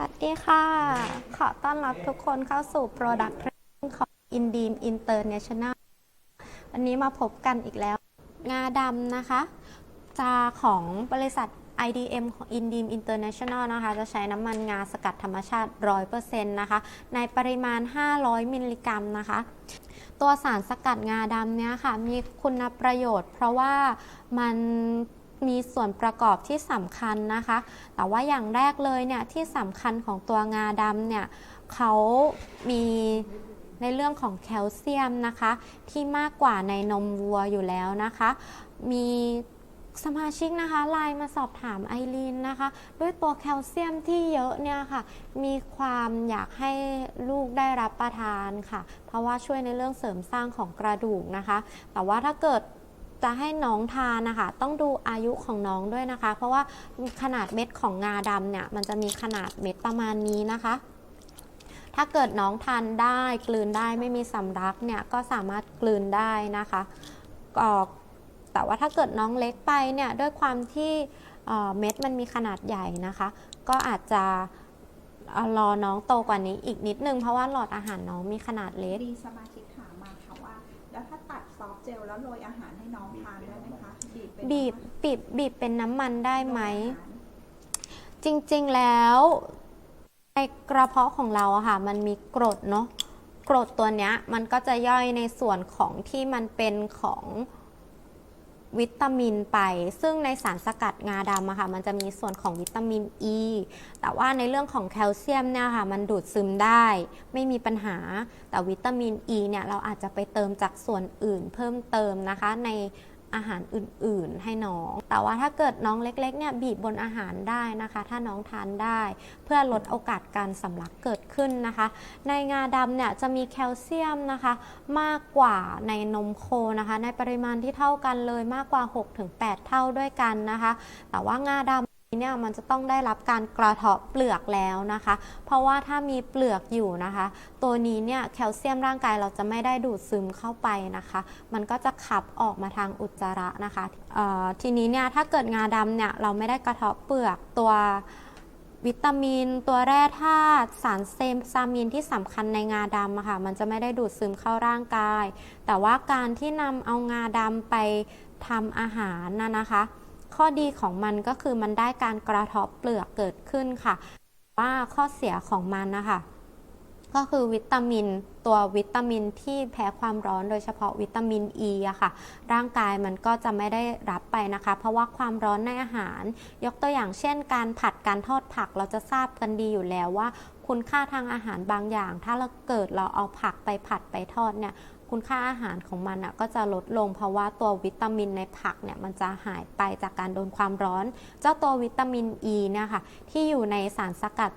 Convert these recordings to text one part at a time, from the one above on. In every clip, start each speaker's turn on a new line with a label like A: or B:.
A: วัสดีค่ะ ขอต้อนรับทุกคนเข้าสู่ Product Training ของ Indeem International วันนี้มาพบกันอีกแล้ว งาดำนะคะจะของบริษัท IDM ของ Indeem International นะคะ จะใช้น้ำมันงาสกัดธรรมชาติ 100%นะคะ ในปริมาณ 500 มิลลิกรัมนะคะ ตัวสารสกัดงาดำเนี่ยค่ะ มีคุณประโยชน์ เพราะว่ามัน มีส่วนประกอบที่สำคัญนะคะ แต่ว่าอย่างแรกเลยเนี่ยที่สำคัญของตัวงาดำเนี่ยเขามีในเรื่องของแคลเซียมนะคะ ที่มากกว่าในนมวัวอยู่แล้วนะคะ มีสมาชิกนะคะไลน์มาสอบถามไอรีนนะคะ ด้วยตัวแคลเซียมที่เยอะเนี่ยค่ะ มีความอยากให้ลูกได้รับประทานค่ะ เพราะว่าช่วยในเรื่องเสริมสร้างของกระดูกนะคะ แต่ว่าถ้าเกิด จะให้น้องทานนะคะ ต้องดูอายุของน้องด้วยนะคะ เพราะว่าขนาดเม็ดของงาดำเนี่ย มันจะมีขนาดเม็ดประมาณนี้นะคะ ถ้าเกิดน้องทานได้กลืนได้ไม่มีสำลักเนี่ยก็สามารถกลืนได้นะคะก็แต่ว่าถ้าเกิดน้องเล็กไปเนี่ยด้วยความที่เม็ดมันมีขนาดใหญ่นะคะ ก็อาจจะเอ่อรอน้องโตกว่านี้อีกนิดนึง เพราะว่าหลอดอาหารน้องมีขนาดเล็ก
B: มีสมาชิกถามมาค่ะว่า แล้วถ้า เจลแล้วโรยอาหารให้น้องทานได้ไหมคะบีบเป็น
A: บีบบีบบีบเป็นน้ำมันได้ไหม
B: โรยอาหาร
A: จริงๆแล้วในกระเพาะของเราอะค่ะ มันมีกรดเนาะกรดตัวเนี้ยมันก็จะย่อยในส่วนของที่มันเป็นของ วิตามินไป ซึ่งในสารสกัดงาดำอะค่ะ มันจะมีส่วนของวิตามินอ e, ีแต่ว่าในเรื่องของแคลเซียมเนี่ยค่ะ มันดูดซึมได้ ไม่มีปัญหา แต่วิตามินอ e ีเนี่ย เราอาจจะไปเติมจากส่วนอื่นเพิ่มเติมนะคะ ใน อาหารอื่นๆ ให้น้อง แต่ว่าถ้าเกิดน้องเล็กๆเนี่ยบีบบนอาหารได้นะคะ ถ้าน้องทานได้ เพื่อลดโอกาสการสำลักเกิดขึ้นนะคะ ในงาดำเนี่ยจะมีแคลเซียมนะคะ มากกว่าในนมโคนะคะ ในปริมาณที่เท่ากันเลยมากกว่า 6-8 เท่าด้วยกันนะคะ แต่ว่างาดำ เนี่ยมันจะต้องได้รับการกระเทาะเปลือกแล้วนะคะ เพราะว่าถ้ามีเปลือกอยู่นะคะ ตัวนี้เนี่ยแคลเซียมร่างกายเราจะไม่ได้ดูดซึมเข้าไปนะคะ มันก็จะขับออกมาทางอุจจาระนะคะทีนี้เนี่ยถ้าเกิดงาดำเนี่ยเราไม่ได้กระเทาะเปลือกตัววิตามิน ตัวแร่ธาตุสารเซมซามินที่สำคัญในงาดำค่ะมันจะไม่ได้ดูดซึมเข้าร่างกาย แต่ว่าการที่นำเอางาดำไปทำอาหารน่ะนะคะ ข้อดีของมันก็คือมันได้การกระทาะเปลือกเกิดขึ้นค่ะ ว่าข้อเสียของมันนะคะก็คือวิตามินตัววิตามินที่แพ้ความร้อนโดยเฉพาะวิตามินอ e ีอะค่ะ ร่างกายมันก็จะไม่ได้รับไปนะคะ เพราะว่าความร้อนในอาหาร ยกตัวอย่างเช่น การผัดการทอดผักเราจะทราบกันดีอยู่แล้วว่า คุณค่าทางอาหารบางอย่าง ถ้าเราเกิดเราเอาผักไปผัดไปทอดเนี่ย คุณค่าอาหารของมันอะก็จะลดลงเพราะว่าตัววิตามินในผักเนี่ยมันจะหายไปจากการโดนความร้อน เจ้าตัววิตามินอ e ีเนี่ยค่ะที่อยู่ในสารสกัด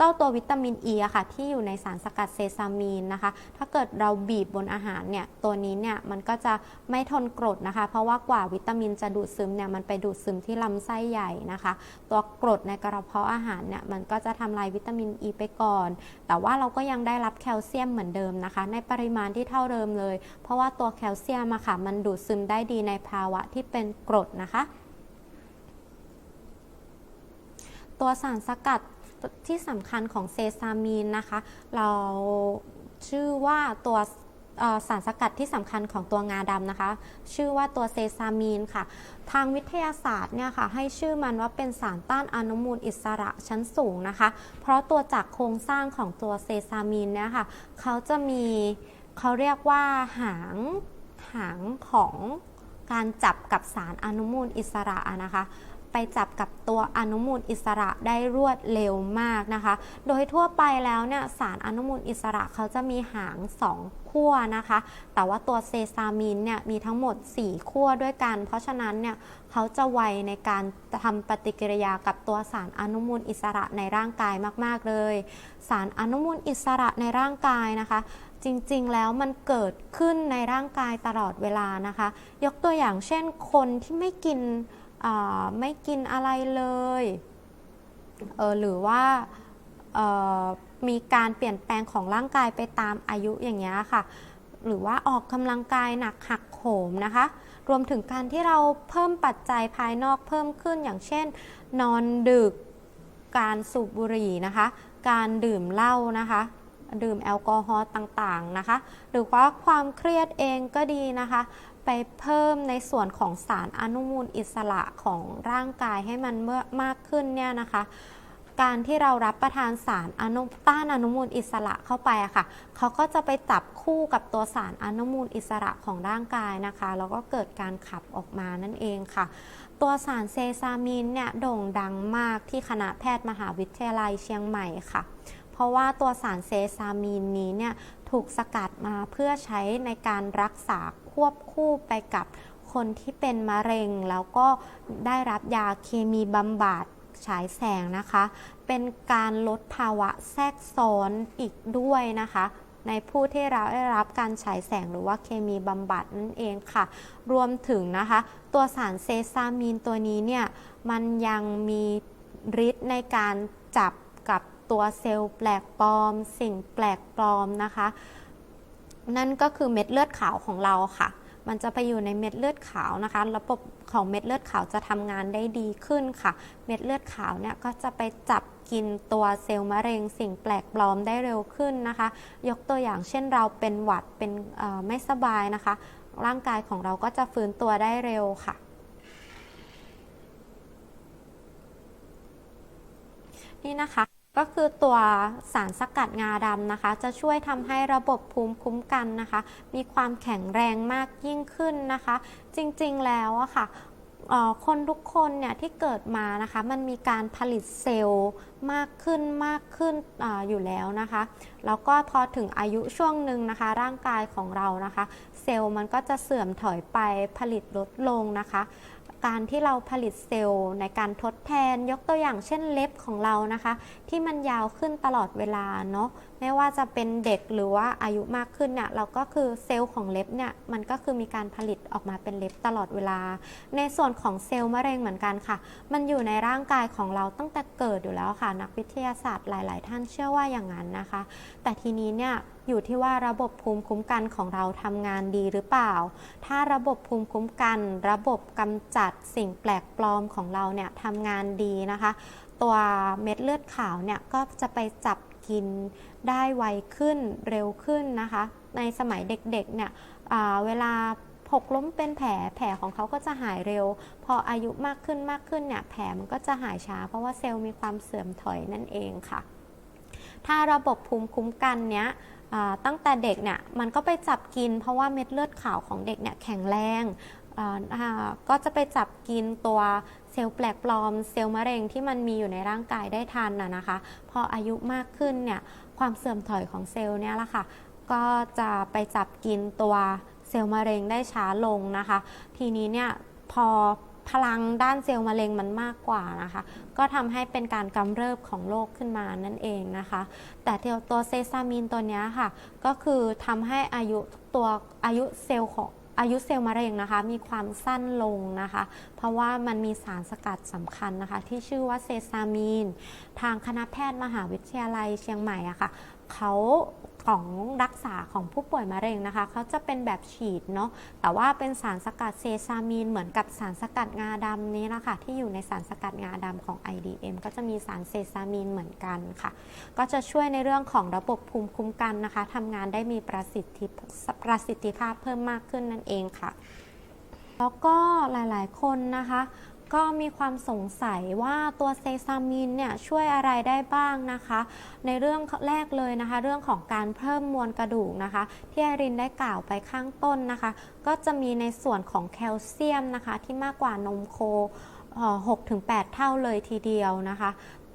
A: เจ้าตัววิตามินอ e ีอะค่ะที่อยู่ในสารสกัดเซซามีนนะคะ ถ้าเกิดเราบีบบนอาหารเนี่ยตัวนี้เนี่ยมันก็จะไม่ทนกรดนะคะ เพราะว่ากว่าวิตามินจะดูดซึมเนี่ยมันไปดูดซึมที่ลำไส้ใหญ่นะคะ ตัวกรดในกระเพาะอาหารเนี่ยมันก็จะทำลายวิตามินอ e ีไปก่อน แต่ว่าเราก็ยังได้รับแคลเซียมเหมือนเดิมนะคะ ในปริมาณที่เท่าเดิมเลย เพราะว่าตัวแคลเซียมอะค่ะมันดูดซึมได้ดีในภาวะที่เป็นกรดนะคะ ตัวสารสกัด ที่สำคัญของเซซามีนนะคะ เราชื่อว่าตัวสารสกัดที่สำคัญของตัวงาดำนะคะ ชื่อว่าตัวเซซามีนค่ะ ทางวิทยาศาสตร์เนี่ยค่ะ ให้ชื่อมันว่าเป็นสารต้านอนุมูลอิสระชั้นสูงนะคะ เพราะตัวจากโครงสร้างของตัวเซซามีนเนี่ยค่ะ เขาจะมีเขาเรียกว่าหางหางของการจับกับสารอนุมูลอิสระนะคะ ไปจับกับตัวอนุมูลอิสระได้รวดเร็วมากนะคะ โดยทั่วไปแล้วเนี่ยสารอนุมูลอิสระเขาจะมีหาง 2 ขั้วนะคะ แต่ว่าตัวเซซามีนเนี่ยมีทั้งหมด 4 ขั้วด้วยกัน เพราะฉะนั้นเนี่ยเขาจะไวในการทำปฏิกิริยากับตัวสารอนุมูลอิสระในร่างกายมาก ๆ เลย สารอนุมูลอิสระในร่างกายนะคะจริงๆ แล้วมันเกิดขึ้นในร่างกายตลอดเวลานะคะ ยกตัวอย่างเช่นคนที่ไม่กิน ไม่กินอะไรเลยเออหรือว่ามีการเปลี่ยนแปลงของร่างกายไปตามอายุอย่างเงี้ยค่ะ หรือว่าออกกำลังกายหนักหักโหมนะคะ รวมถึงการที่เราเพิ่มปัจจัยภายนอกเพิ่มขึ้นอย่างเช่น นอนดึกการสูบบุหรี่นะคะ การดื่มเหล้านะคะ ดื่มแอลกอฮอล์ต่างๆนะคะ หรือว่าความเครียดเองก็ดีนะคะ ไปเพิ่มในส่วนของสารอนุมูลอิสระของร่างกายให้มันเมื่อมากขึ้นเนี่ยนะคะ การที่เรารับประทานสารอนุต้านอนุมูลอิสระเข้าไปอะค่ะเขาก็จะไปจับคู่กับตัวสารอนุมูลอิสระของร่างกายนะคะแล้วก็เกิดการขับออกมานั่นเองค่ะตัวสารเซซามินเนี่ยโด่งดังมากที่คณะแพทย์มหาวิทยาลัยเชียงใหม่ค่ะ เพราะว่าตัวสารเซซามินนี้เนี่ยถูกสกัดมาเพื่อใช้ในการรักษา วบคู่ไปกับคนที่เป็นมะเร็ง แล้วก็ได้รับยาเคมีบำบัดฉายแสงนะคะ เป็นการลดภาวะแทรกซ้อนอีกด้วยนะคะ ในผู้ที่เราได้รับการฉายแสงหรือว่าเคมีบำบัดนั่นเองค่ะ รวมถึงนะคะ ตัวสารเซซามีนตัวนี้เนี่ย มันยังมีฤทธิ์ในการจับกับตัวเซลล์แปลกปลอม สิ่งแปลกปลอมนะคะ นั่นก็คือเม็ดเลือดขาวของเราค่ะ มันจะไปอยู่ในเม็ดเลือดขาวนะคะ ระบบของเม็ดเลือดขาวจะทำงานได้ดีขึ้นค่ะ เม็ดเลือดขาวเนี่ยก็จะไปจับกินตัวเซลล์มะเร็งสิ่งแปลกปลอมได้เร็วขึ้นนะคะ ยกตัวอย่างเช่นเราเป็นหวัดเป็นไม่สบายนะคะ ร่างกายของเราก็จะฟื้นตัวได้เร็วค่ะนี่นะคะ ก็คือตัวสารสกัดงาดำนะคะ จะช่วยทำให้ระบบภูมิคุ้มกันนะคะ มีความแข็งแรงมากยิ่งขึ้นนะคะ จริงๆแล้วอะค่ะเอ่อคนทุกคนเนี่ยที่เกิดมานะคะ มันมีการผลิตเซลล์มากขึ้นมากขึ้นออยู่แล้วนะคะ แล้วก็พอถึงอายุช่วงหนึ่งนะคะ ร่างกายของเรานะคะ เซลล์มันก็จะเสื่อมถอยไปผลิตลดลงนะคะ การที่เราผลิตเซลล์ในการทดแทนยกตัวอย่างเช่นเล็บของเรานะคะ ที่มันยาวขึ้นตลอดเวลาเนาะไม่ว่าจะเป็นเด็กหรือว่าอายุมากขึ้นเนี่ยเราก็คือเซลล์ของเล็บเนี่ยมันก็คือมีการผลิตออกมาเป็นเล็บตลอดเวลา ในส่วนของเซลล์มะเร็งเหมือนกันค่ะ มันอยู่ในร่างกายของเราตั้งแต่เกิดอยู่แล้วค่ะ นักวิทยาศาสตร์หลาย ๆ ท่านเชื่อว่าอย่างนั้นนะคะ แต่ทีนี้เนี่ยอยู่ที่ว่าระบบภูมิคุ้มกันของเราทำงานดีหรือเปล่า ถ้าระบบภูมิคุ้มกัน ระบบกำจัดสิ่งแปลกปลอมของเราเนี่ยทำงานดีนะคะ ตัวเม็ดเลือดขาวเนี่ยก็จะไปจับ กินได้ไวขึ้นเร็วขึ้นนะคะ ในสมัยเด็กๆเนี่ยเวลาหกล้มเป็นแผลแผลของเขาก็จะหายเร็ว พออายุมากขึ้นมากขึ้นเนี่ยแผลมันก็จะหายช้า เพราะว่าเซลล์มีความเสื่อมถอยนั่นเองค่ะ ถ้าระบบภูมิคุ้มกันเนี้ยตั้งแต่เด็กเนี่ยมันก็ไปจับกินเพราะว่าเม็ดเลือดขาวของเด็กเนี่ยแข็งแรง ก็จะไปจับกินตัวเซลล์แปลกปลอม เซลล์มะเร็งที่มันมีอยู่ในร่างกายได้ทันนะนะคะ พออายุมากขึ้นเนี่ยความเสื่อมถอยของเซลล์เนี่ยละค่ะ ก็จะไปจับกินตัวเซลล์มะเร็งได้ช้าลงนะคะ ทีนี้เนี่ยพอพลังด้านเซลล์มะเร็งมันมากกว่านะคะ ก็ทำให้เป็นการกำเริบของโรคขึ้นมานั่นเองนะคะ แต่ตัวเซซามินตัวนี้ค่ะ ก็คือทำให้อายุตัวอายุเซลล์ของ อายุเซลล์มะเร็งนะคะ มีความสั้นลงนะคะ เพราะว่ามันมีสารสกัดสำคัญนะคะ ที่ชื่อว่าเซซามีน ทางคณะแพทย์มหาวิทยาลัยเชียงใหม่อะค่ะเขา ของรักษาของผู้ป่วยมะเร็งนะคะเขาจะเป็นแบบฉีดเนาะแต่ว่าเป็นสารสกัดเซซามีน เหมือนกับสารสกัดงาดำนี้นะค่ะที่อยู่ในสารสกัดงาดำของ IDM ก็จะมีสารเซซามีนเหมือนกันค่ะ ก็จะช่วยในเรื่องของระบบภูมิคุ้มกันนะคะทำงานได้มีประสิทธิประสิทธิภาพเพิ่มมากขึ้นนั่นเองค่ะ แล้วก็หลายๆ คนนะคะ ก็มีความสงสัยว่าตัวเซซามินเนี่ยช่วยอะไรได้บ้างนะคะ ในเรื่องแรกเลยนะคะ เรื่องของการเพิ่มมวลกระดูกนะคะ ที่ไอรินได้กล่าวไปข้างต้นนะคะ ก็จะมีในส่วนของแคลเซียมนะคะ ที่มากกว่านมโคเอ่อ6-8 เท่าเลยทีเดียวนะคะ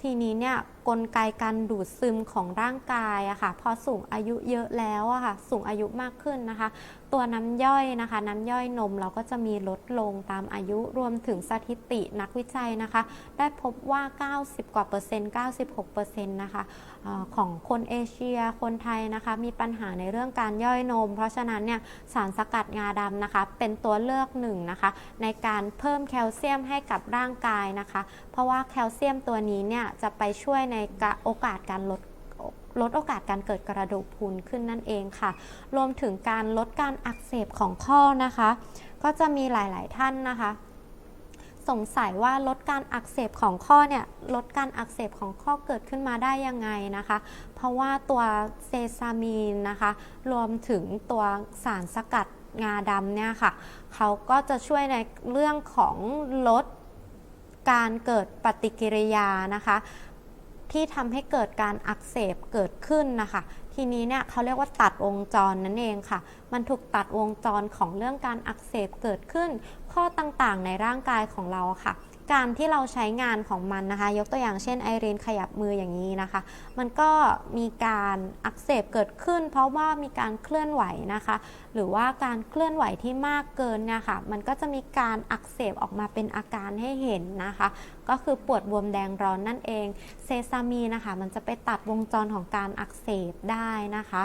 A: ทีนี้เนี่ยกลไกการดูดซึมของร่างกายอะค่ะพอสูงอายุเยอะแล้วอะค่ะสูงอายุมากขึ้นนะคะ ตัวน้ำย่อยนะคะ น้ำย่อยนมเราก็จะมีลดลงตามอายุรวมถึงสถิตินักวิจัยนะคะ ได้พบว่า 90 กว่าเปอร์เซ็นต์ 96เปอร์เซ็นต์นะคะออของคนเอเชียคนไทยนะคะ มีปัญหาในเรื่องการย่อยนม เพราะฉะนั้นเนี่ยสารสกัดงาดำนะคะ เป็นตัวเลือกหนึ่งนะคะ ในการเพิ่มแคลเซียมให้กับร่างกายนะคะ เพราะว่าแคลเซียมตัวนี้เนี่ยจะไปช่วยในโอกาสการลด ลดโอกาสการเกิดกระดูกพรุนขึ้นนั่นเองค่ะ รวมถึงการลดการอักเสบของข้อนะคะ ก็จะมีหลาย ๆ ท่านนะคะ สงสัยว่าลดการอักเสบของข้อเนี่ยลดการอักเสบของข้อเกิดขึ้นมาได้ยังไงนะคะ เพราะว่าตัวเซซามีนนะคะ รวมถึงตัวสารสกัดงาดำเนี่ยค่ะ เขาก็จะช่วยในเรื่องของลดการเกิดปฏิกิริยานะคะ ที่ทำให้เกิดการอักเสบเกิดขึ้นนะคะ ทีนี้เนี่ยเขาเรียกว่าตัดวงจรนั่นเองค่ะ มันถูกตัดวงจรของเรื่องการอักเสบเกิดขึ้น ข้อต่างๆในร่างกายของเราค่ะ การที่เราใช้งานของมันนะคะ ยกตัวอย่างเช่นไอรีนขยับมืออย่างนี้นะคะ มันก็มีการอักเสบเกิดขึ้น เพราะว่ามีการเคลื่อนไหวนะคะ หรือว่าการเคลื่อนไหวที่มากเกินเนี่ยค่ะมันก็จะมีการอักเสบออกมาเป็นอาการให้เห็นนะคะ ก็คือปวดบวมแดงร้อนนั่นเอง เซซามีนนะคะ มันจะไปตัดวงจรของการอักเสบได้นะคะ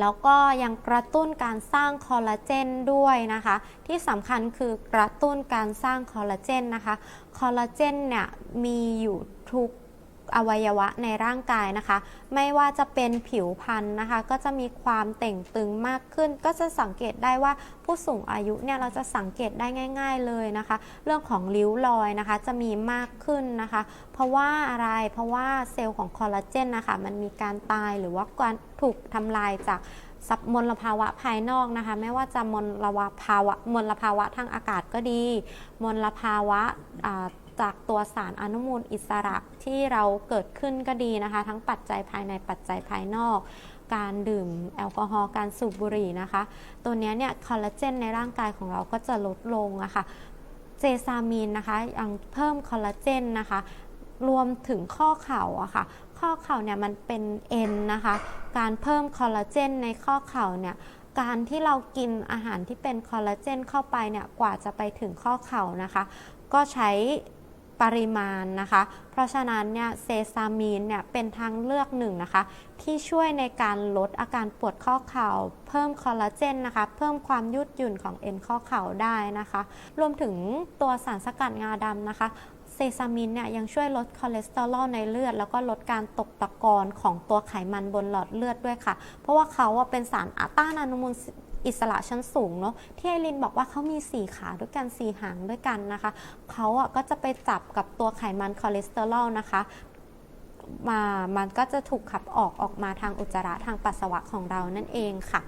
A: แล้วก็ยังกระตุ้นการสร้างคอลลาเจนด้วยนะคะ ที่สำคัญคือกระตุ้นการสร้างคอลลาเจนนะคะ คอลลาเจนเนี่ยมีอยู่ทุก อวัยวะในร่างกายนะคะ ไม่ว่าจะเป็นผิวพรรณนะคะ ก็จะมีความเต่งตึงมากขึ้น ก็จะสังเกตได้ว่าผู้สูงอายุเนี่ยเราจะสังเกตได้ง่าย ๆเลยนะคะ เรื่องของริ้วรอยนะคะจะมีมากขึ้นนะคะ เพราะว่าอะไรเพราะว่าเซลล์ของคอลลาเจนนะคะมันมีการตายหรือว่าการถูกทำลายจากสับมลภาวะภายนอกนะคะ ไม่ว่าจะมลภาวะมลภาวะทางอากาศก็ดี มลภาวะ จากตัวสารอนุมูลอิสระที่เราเกิดขึ้นก็ดีนะคะ ทั้งปัจจัยภายในปัจจัยภายนอก การดื่มแอลกอฮอล์การสูบบุหรี่นะคะ ตัวนี้เนี่ยคอลลาเจนในร่างกายของเราก็จะลดลงอะค่ะเจซามีนนะคะยังเพิ่มคอลลาเจนนะคะ รวมถึงข้อเข่าอะค่ะ ข้อเข่าเนี่ยมันเป็นเอ็นนะคะ การเพิ่มคอลลาเจนในข้อเข่าเนี่ยการที่เรากินอาหารที่เป็นคอลลาเจนเข้าไปเนี่ยกว่าจะไปถึงข้อเข่านะคะ ก็ใช้ ปริมาณนะคะ เพราะฉะนั้นเนี่ยเซซามีนเนี่ยเป็นทางเลือกหนึ่งนะคะ ที่ช่วยในการลดอาการปวดข้อเข่า เพิ่มคอลลาเจนนะคะ เพิ่มความยืดหยุ่นของเอ็นข้อเข่าได้นะคะ รวมถึงตัวสารสกัดงาดำนะคะเซซามินเนี่ยยังช่วยลดคอเลสเตอรอลในเลือด แล้วก็ลดการตกตะกอนของตัวไขมันบนหลอดเลือดด้วยค่ะ เพราะว่าเขาเป็นสารอะต้านอนุมูล อิสระชั้นสูงเนาะที่ไอรินบอกว่าเขามี 4 ขาด้วยกัน 4 หางด้วยกันนะคะเขาอะก็จะไปจับกับตัวไขมันคอเลสเตอรอลนะคะมามันก็จะถูกขับออกออกมาทางอุจจาระทางปัสสาวะของเรานั่นเองค่ะ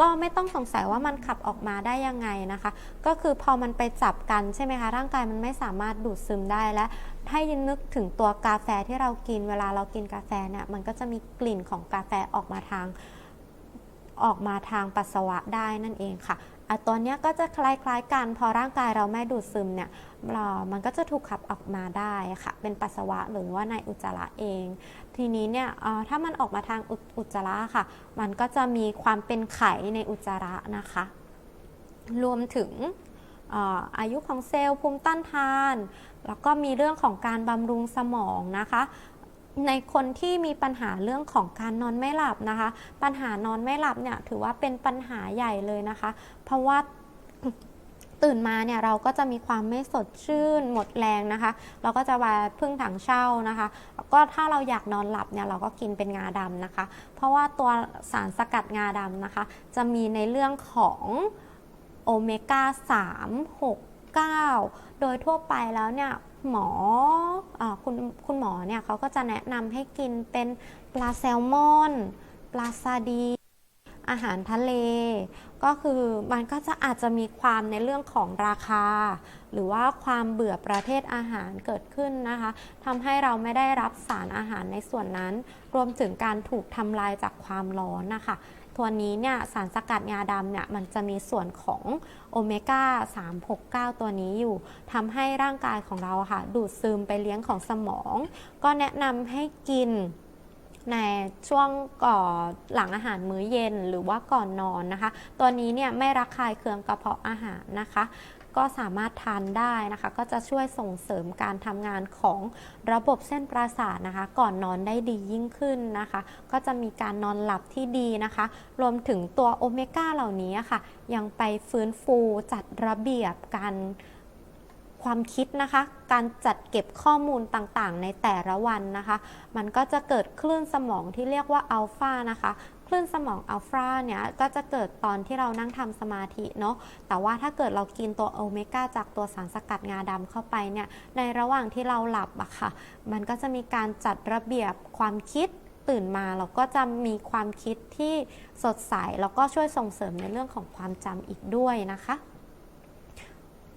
A: ก็ไม่ต้องสงสัยว่ามันขับออกมาได้ยังไงนะคะ ก็คือพอมันไปจับกันใช่ไหมคะร่างกายมันไม่สามารถดูดซึมได้และให้นึกถึงตัวกาแฟที่เรากินเวลาเรากินกาแฟเนี่ยมันก็จะมีกลิ่นของกาแฟออกมาทาง ออกมาทางปัสสาวะได้นั่นเองค่ะอะตัวเนี้ยก็จะคล้ายๆกันพอร่างกายเราไม่ดูดซึมเนี่ยรามันก็จะถูกขับออกมาได้ค่ะ เป็นปัสสาวะหรือว่าในอุจจาระเอง ทีนี้เนี่ยถ้ามันออกมาทางอุจอุจจาระค่ะ มันก็จะมีความเป็นไขในอุจจาระนะคะ รวมถึงอายุของเซลล์ภูมิต้านทาน แล้วก็มีเรื่องของการบำรุงสมองนะคะ ในคนที่มีปัญหาเรื่องของการนอนไม่หลับนะคะ ปัญหานอนไม่หลับเนี่ยถือว่าเป็นปัญหาใหญ่เลยนะคะ เพราะว่าตื่นมาเนี่ยเราก็จะมีความไม่สดชื่น หมดแรงนะคะ เราก็จะมาพึ่งถังเช่านะคะแล้วก็ถ้าเราอยากนอนหลับเนี่ยเราก็กินเป็นงาดำนะคะ เพราะว่าตัวสารสกัดงาดำนะคะ จะมีในเรื่องของโอเมก้า3 6 9 โดยทั่วไปแล้วเนี่ย หมออคุณคุณหมอเนี่ยเขาก็จะแนะนำให้กินเป็นปลาแซลมอน ปลาซาดี อาหารทะเล ก็คือมันก็จะอาจจะมีความในเรื่องของราคา หรือว่าความเบื่อประเภทอาหารเกิดขึ้นนะคะทำให้เราไม่ได้รับสารอาหารในส่วนนั้น รวมถึงการถูกทำลายจากความร้อนนะคะ ตัวนี้เนี่ยสารสกัดงาดำเนี่ยมันจะมีส่วนของโอเมก้า 369 ตัวนี้อยู่ทำให้ร่างกายของเราค่ะ ดูดซึมไปเลี้ยงของสมอง ก็แนะนำให้กินในช่วงก่อนหลังอาหารมื้อเย็นหรือว่าก่อนนอนนะคะ ตัวนี้เนี่ยไม่ระคายเคืองกระเพาะอาหารนะคะ ก็สามารถทานได้นะคะ ก็จะช่วยส่งเสริมการทำงานของระบบเส้นประสาทนะคะ ก่อนนอนได้ดียิ่งขึ้นนะคะ ก็จะมีการนอนหลับที่ดีนะคะ รวมถึงตัวโอเมก้าเหล่านี้ค่ะ ยังไปฟื้นฟูจัดระเบียบการความคิดนะคะ การจัดเก็บข้อมูลต่างๆ ในแต่ละวันนะคะ มันก็จะเกิดคลื่นสมองที่เรียกว่าอัลฟานะคะ คลื่นสมองอัลฟาเนี่ยก็จะเกิดตอนที่เรานั่งทำสมาธิเนาะแต่ว่าถ้าเกิดเรากินตัวโอเมก้าจากตัวสารสกัดงาดำเข้าไปเนี่ยในระหว่างที่เราหลับอะค่ะ มันก็จะมีการจัดระเบียบความคิดตื่นมาเราก็จะมีความคิดที่สดใสแล้วก็ช่วยส่งเสริมในเรื่องของความจำอีกด้วยนะคะ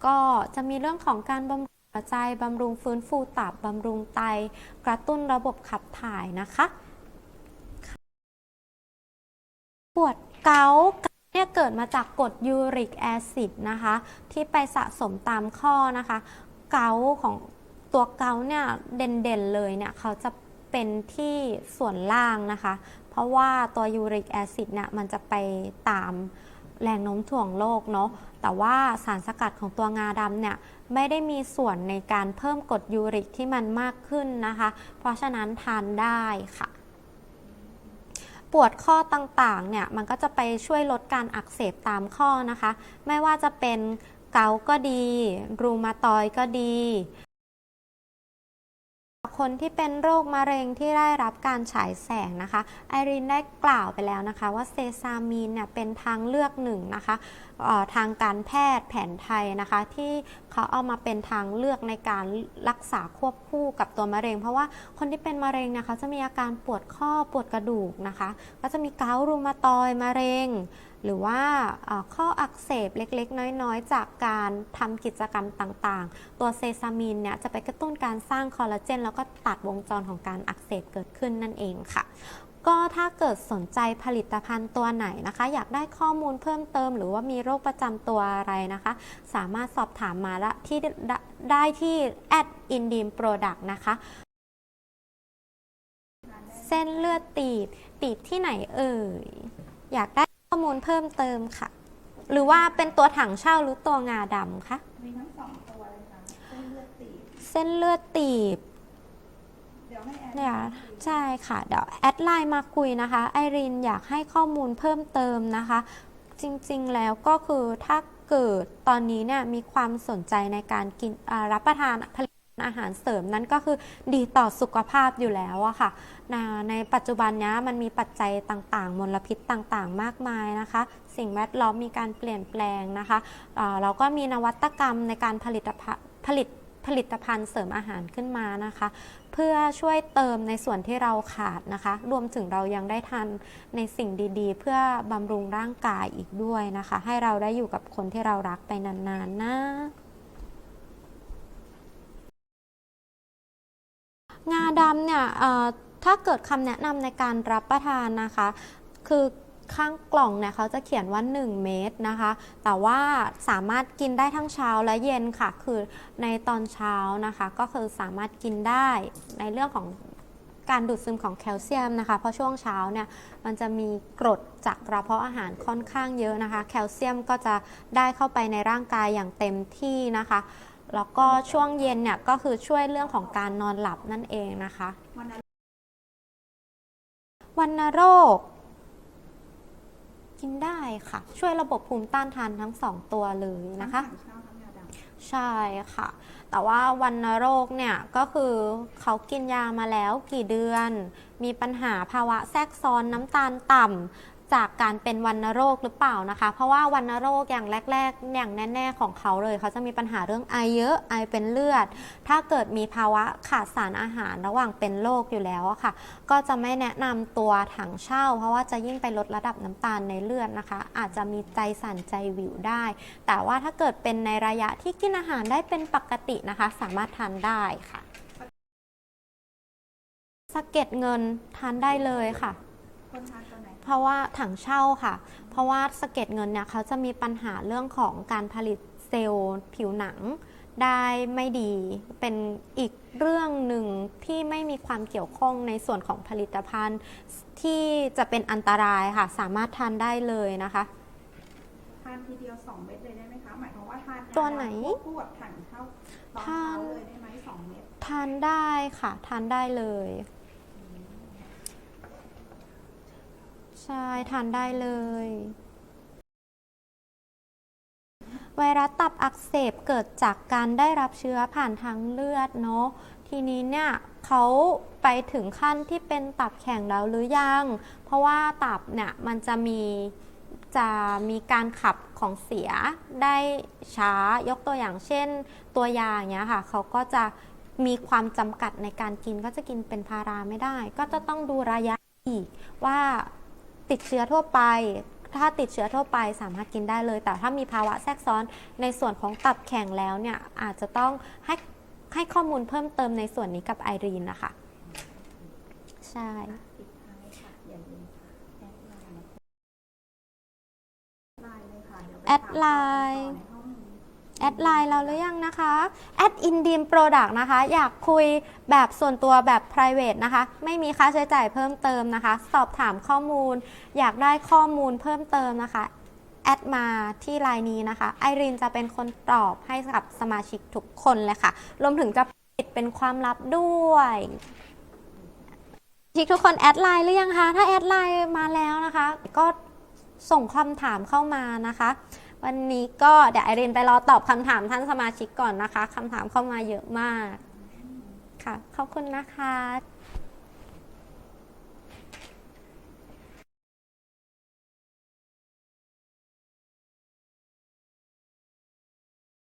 A: ก็จะมีเรื่องของการบำรุงหัวใจบำรุงฟื้นฟูตับบำรุงไต กระตุ้นระบบขับถ่ายนะคะ วดเกาเนี่ยเกิดมาจากกรดยูริกแอซิดนะคะ ที่ไปสะสมตามข้อนะคะ เกาของตัวเกาเนี่ยเด่นๆเลยเนี่ยเขาจะเป็นที่ส่วนล่างนะคะ เพราะว่าตัวยูริกแอซิดเนี่ยมันจะไปตามแรงโน้มถ่วงโลกเนาะ แต่ว่าสารสกัดของตัวงาดำเนี่ยไม่ได้มีส่วนในการเพิ่มกรดยูริกที่มันมากขึ้นนะคะ เพราะฉะนั้นทานได้ค่ะ ปวดข้อต่างๆ เนี่ย มันก็จะไปช่วยลดการอักเสบตามข้อนะคะ ไม่ว่าจะเป็นเกาก็ดี รูมาตอยด์ก็ดี คนที่เป็นโรคมะเร็งที่ได้รับการฉายแสงนะคะไอรินได้กล่าวไปแล้วนะคะ ว่าเซซามีนเนี่ยเป็นทางเลือกหนึ่งนะคะออทางการแพทย์แผนไทยนะคะ ที่เขาเอามาเป็นทางเลือกในการรักษาควบคู่กับตัวมะเร็ง เพราะว่าคนที่เป็นมะเร็งเนี่ยเขาจะมีอาการปวดข้อปวดกระดูกนะคะ ก็จะมีเกาต์รูมาตอยมะเร็ง หรือว่าข้ออักเสบเล็กๆ น้อยๆ จากการทำกิจกรรมต่างๆ ตัวเซซามีนเนี่ยจะไปกระตุ้นการสร้างคอลลาเจน แล้วก็ตัดวงจรของการอักเสบเกิดขึ้นนั่นเองค่ะก็ถ้าเกิดสนใจผลิตภัณฑ์ตัวไหนนะคะ อยากได้ข้อมูลเพิ่มเติม หรือว่ามีโรคประจำตัวอะไรนะคะ สามารถสอบถามมาละที่ได้ได้ที่ at indim product นะคะ เส้นเลือดตีบตีบที่ไหนเอ่ย อยากได้ ข้อมูลเพิ่มเติมค่ะ หรือว่าเป็นตัวถังเช่าหรือตัวงาดำคะ
B: มีทั้งสองตัวเลยค่ะเส้นเลือดตีบ
A: เส้นเลือดตีบ
B: เดี๋ยวให้แอน
A: เดี๋ยวใช่ค่ะ เดี๋ยวแอดไลน์มาคุยนะคะไอรินอยากให้ข้อมูลเพิ่มเติมนะคะ จริงๆแล้วก็คือถ้าเกิดตอนนี้เนี่ยมีความสนใจในการกินอ่ารับประทานผลิตภัณฑ์ อาหารเสริมนั้นก็คือดีต่อสุขภาพอยู่แล้วอะค่ะ ในปัจจุบันนี้มันมีปัจจัยต่างๆ มลพิษต่างๆ มากมายนะคะ สิ่งแวดล้อมมีการเปลี่ยนแปลงนะคะเราก็มีนวัตกรรมในการผลิตผลิตผลิตภัณฑ์เสริมอาหารขึ้นมานะคะ เพื่อช่วยเติมในส่วนที่เราขาดนะคะ รวมถึงเรายังได้ทานในสิ่งดีๆ เพื่อบำรุงร่างกายอีกด้วยนะคะ ให้เราได้อยู่กับคนที่เรารักไปนานๆนะ งาดำเนี่ยถ้าเกิดคำแนะนำในการรับประทานนะคะ คือข้างกล่องเนี่ยเขาจะเขียนว่า 1 เม็ดนะคะ แต่ว่าสามารถกินได้ทั้งเช้าและเย็นค่ะ คือในตอนเช้านะคะ ก็คือสามารถกินได้ในเรื่องของการดูดซึมของแคลเซียมนะคะ เพราะช่วงเช้าเนี่ยมันจะมีกรดจากกระเพาะอาหารค่อนข้างเยอะนะคะ แคลเซียมก็จะได้เข้าไปในร่างกายอย่างเต็มที่นะคะ แล้วก็ช่วงเย็นเนี่ยก็คือช่วยเรื่องของการนอนหลับนั่นเองนะคะ
B: วันนั้น
A: วัณโรค กินได้ค่ะ ช่วยระบบภูมิต้านทานทั้งสองตัวเลยนะคะ
B: ทั้งถังเช่าทั้งยาดำ
A: ใช่ค่ะ แต่ว่าวันโรคเนี่ยก็คือเขากินยามาแล้วกี่เดือน มีปัญหาภาวะแทรกซ้อนน้ำตาลต่ำ จากการเป็นวันโรคหรือเปล่านะคะ เพราะว่าวันโรคอย่างแรก ๆ อย่างแน่ ๆ ของเขาเลย เขาจะมีปัญหาเรื่องไอเยอะไอเป็นเลือด ถ้าเกิดมีภาวะขาดสารอาหารระหว่างเป็นโรคอยู่แล้วค่ะ ก็จะไม่แนะนำตัวถังเช่า เพราะว่าจะยิ่งไปลดระดับน้ำตาลในเลือดนะคะ อาจจะมีใจสั่นใจวิวได้ แต่ว่าถ้าเกิดเป็นในระยะที่กินอาหารได้เป็นปกตินะคะ สามารถทานได้ค่ะสะเก็ดเงินทานได้เลยค่ะ
B: คนทาน
A: เพราะว่าถังเช่าค่ะ เพราะว่าสะเก็ดเงินเนี่ยเขาจะมีปัญหาเรื่องของการผลิตเซลล์ผิวหนังได้ไม่ดีเป็นอีกเรื่องหนึ่งที่ไม่มีความเกี่ยวข้องในส่วนของผลิตภัณฑ์ที่จะเป็นอันตรายค่ะ สามารถทานได้เลยนะคะ
B: ทานทีเดียว 2 เม็ดเลยได้ไหมคะหมายความว่าทาน
A: ตัวไหน
B: ควบคู่กับถังเช่าตอนเช้า
A: ทาน
B: เลยได้ไหมสองเม็ด
A: ทานได้ค่ะ ทานได้เลย ใช่ทานได้เลย ไวรัสตับอักเสบเกิดจากการได้รับเชื้อผ่านทางเลือดเนาะทีนี้เนี่ยเขาไปถึงขั้นที่เป็นตับแข็งแล้วหรือยัง เพราะว่าตับเนี่ยมันจะมีจะมีการขับของเสียได้ช้ายกตัวอย่างเช่น ตัวยาอย่างเงี้ยค่ะเขาก็จะมีความจำกัดในการกินก็จะกินเป็นพาราไม่ได้ ก็จะต้องดูระยะอีกว่า ติดเชื้อทั่วไป ถ้าติดเชื้อทั่วไปสามารถกินได้เลย แต่ถ้ามีภาวะแทรกซ้อนในส่วนของตับแข็งแล้วเนี่ยอาจจะต้องให้ให้ข้อมูลเพิ่มเติมในส่วนนี้กับไอรีนนะคะ ใช่
B: แอดไลน์
A: แอดไลน์เราหรือยังนะคะแอดอินดีมโปรดักต์นะคะ อยากคุยแบบส่วนตัวแบบ private นะคะ ไม่มีค่าใช้จ่ายเพิ่มเติมนะคะ สอบถามข้อมูล อยากได้ข้อมูลเพิ่มเติมนะคะแอดมาที่ไลน์นี้นะคะไอรินจะเป็นคนตอบให้กับสมาชิกทุกคนเลยค่ะ รวมถึงจะปิดเป็นความลับด้วยชิกทุกคนแอดไลน์หรือยังคะ ถ้าแอดไลน์มาแล้วนะคะ ก็ส่งคำถามเข้ามานะคะ วันนี้ก็เดี๋ยวไอรินไปรอตอบคำถามท่านสมาชิกก่อนนะคะคำถามเข้ามาเยอะมาก ค่ะ ขอบคุณนะคะ